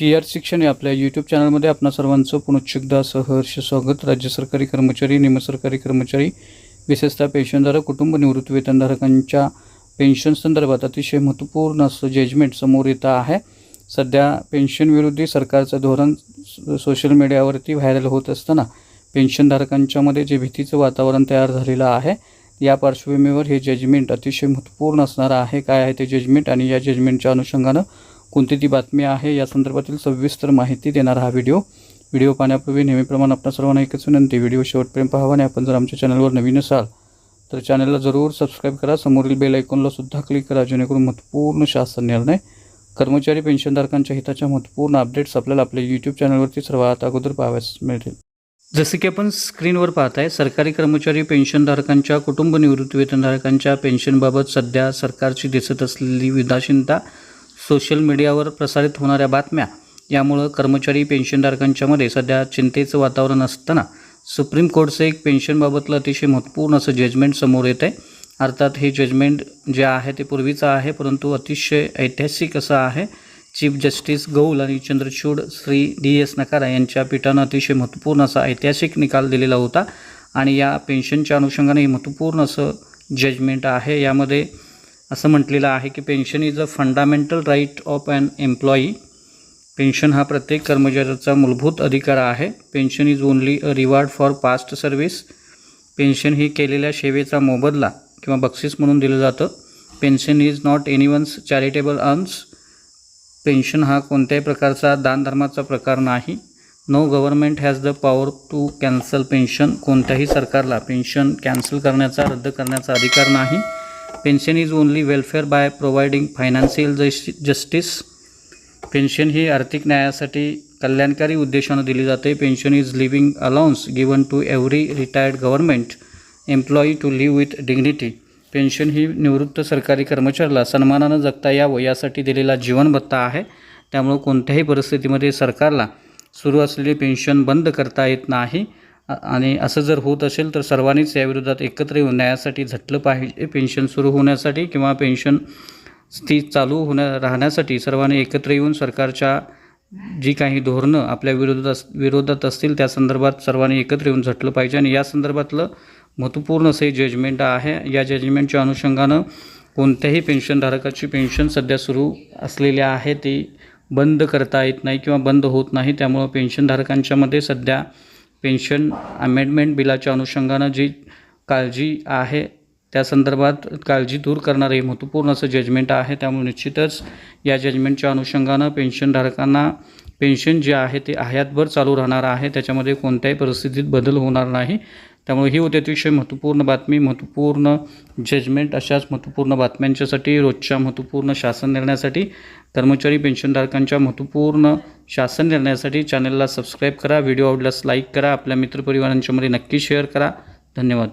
जी R शिक्षण या आपल्या यूट्यूब चॅनलमध्ये आपणा सर्वांचं पुनश्च एकदा सहर्ष स्वागत. राज्य सरकारी कर्मचारी निमसरकारी कर्मचारी विशेषतः पेन्शनधारक कुटुंब निवृत्तीवेतनधारकांच्या पेन्शन संदर्भात अतिशय महत्त्वपूर्ण असं जजमेंट समोर येतं आहे. सध्या पेन्शनविरोधी सरकारचं धोरण सोशल मीडियावरती व्हायरल होत असताना पेन्शनधारकांच्यामध्ये जे भीतीचं वातावरण तयार झालेलं आहे या पार्श्वभूमीवर हे जजमेंट अतिशय महत्त्वपूर्ण असणार आहे. काय आहे ते जजमेंट आणि या जजमेंटच्या अनुषंगानं कोणती ती बातमी आहे या संदर्भातील सविस्तर माहिती देणारा हा व्हिडिओ. व्हिडिओ पाहण्यापूर्वी नेहमीप्रमाणे आपल्या सर्वांना एकच विनंती व्हिडिओ शेवटपर्यंत पाहावा आणि आपण जर आमच्या चॅनलवर नवीन असाल तर चॅनलला जरूर सबस्क्राईब करा. समोरील बेल आयकॉनला सुद्धा क्लिक करा जेणेकरून महत्त्वपूर्ण शासन निर्णय कर्मचारी पेन्शनधारकांच्या हिताच्या महत्त्वपूर्ण अपडेट्स आपल्याला आपल्या यूट्यूब चॅनलवरती सर्वात अगोदर पाहाव्यास मिळतील. जसे की आपण स्क्रीनवर पाहताय सरकारी कर्मचारी पेन्शनधारकांच्या कुटुंब निवृत्ती वेतनधारकांच्या पेन्शनबाबत सध्या सरकारची दिसत असलेली विदाशीनता सोशल मीडियावर प्रसारित होणाऱ्या बातम्या यामुळं कर्मचारी पेन्शनधारकांच्यामध्ये सध्या चिंतेचं वातावरण असताना सुप्रीम कोर्टचं एक पेन्शनबाबतलं अतिशय महत्त्वपूर्ण असं जजमेंट समोर येत आहे अर्थात हे जजमेंट जे आहे ते पूर्वीचं आहे परंतु अतिशय ऐतिहासिक असं आहे. चीफ जस्टिस गौल आणि चंद्रचूड श्री डी एस नकारा यांच्या पीठानं अतिशय महत्त्वपूर्ण असा ऐतिहासिक निकाल दिलेला होता. आणि या पेन्शनच्या अनुषंगाने हे महत्त्वपूर्ण असं जजमेंट आहे. यामध्ये असं म्हटलेलं आहे की pension is a fundamental right of an employee pension हा प्रत्येक कर्मचाऱ्याचा मूलभूत अधिकार आहे. Pension is only a reward for past service pension ही केलेल्या सेवेचा मोबदला किंवा बक्षीस म्हणून दिलं जातं. Pension is not anyone's charitable alms pension हा कोणत्याही प्रकारचा दानधर्माचा प्रकार नाही. No government has the power to cancel pension कोणत्याही सरकारला पेन्शन कॅन्सल करण्याचा रद्द करण्याचा अधिकार नाही. Pension is only welfare by providing financial justice justice. Pension ही आर्थिक न्यायासाठी कल्याणकारी उद्देशानं दिली जाते. Pension is living allowance given to every retired government employee to live with dignity. Pension ही निवृत्त सरकारी कर्मचाऱ्याला सन्मानानं जगता यावं यासाठी दिलेला जीवनभत्ता आहे. त्यामुळं कोणत्याही परिस्थितीमध्ये सरकारला सुरू असलेली पेन्शन बंद करता येत नाही. आणि असं जर होत असेल तर सर्वांनीच याविरोधात एकत्र येऊन न्यायासाठी झटलं पाहिजे. पेन्शन सुरू होण्यासाठी किंवा पेन्शन स्थिती चालू होण्या राहण्यासाठी सर्वांनी एकत्र येऊन सरकारच्या जी काही धोरणं आपल्या विरोधात अस विरोधात असतील त्या संदर्भात सर्वांनी एकत्र येऊन झटलं पाहिजे. आणि या संदर्भातलं महत्त्वपूर्ण असं हे जजमेंट आहे. या जजमेंटच्या अनुषंगानं कोणत्याही पेन्शनधारकाची पेन्शन सध्या सुरू असलेली आहे ती बंद करता येत नाही किंवा बंद होत नाही. त्यामुळं पेन्शनधारकांच्यामध्ये सध्या पेन्शन अमेंडमेंट बिलाच्या अनुषंगानं जी काळजी आहे त्या संदर्भात काळजी दूर करणारं हे महत्त्वपूर्ण असं जजमेंट आहे. त्यामुळे निश्चितच या जजमेंटच्या अनुषंगानं पेन्शनधारकांना पेन्शन जे आहे ते आयातभर चालू राहणार आहे. त्याच्यामध्ये कोणत्याही परिस्थितीत बदल होणार नाही. त्यामुळे ही होती अतिशय महत्त्वपूर्ण बातमी. महत्त्वपूर्ण जजमेंट अशाच महत्त्वपूर्ण बातम्यांच्यासाठी रोजच्या महत्त्वपूर्ण शासन निर्णयासाठी कर्मचारी पेन्शनधारकांच्या महत्त्वपूर्ण शासन निर्णयासाठी चॅनलला सबस्क्राईब करा. व्हिडिओ आवडल्यास लाईक करा. आपल्या मित्रपरिवारांच्यामध्ये नक्की शेअर करा. धन्यवाद.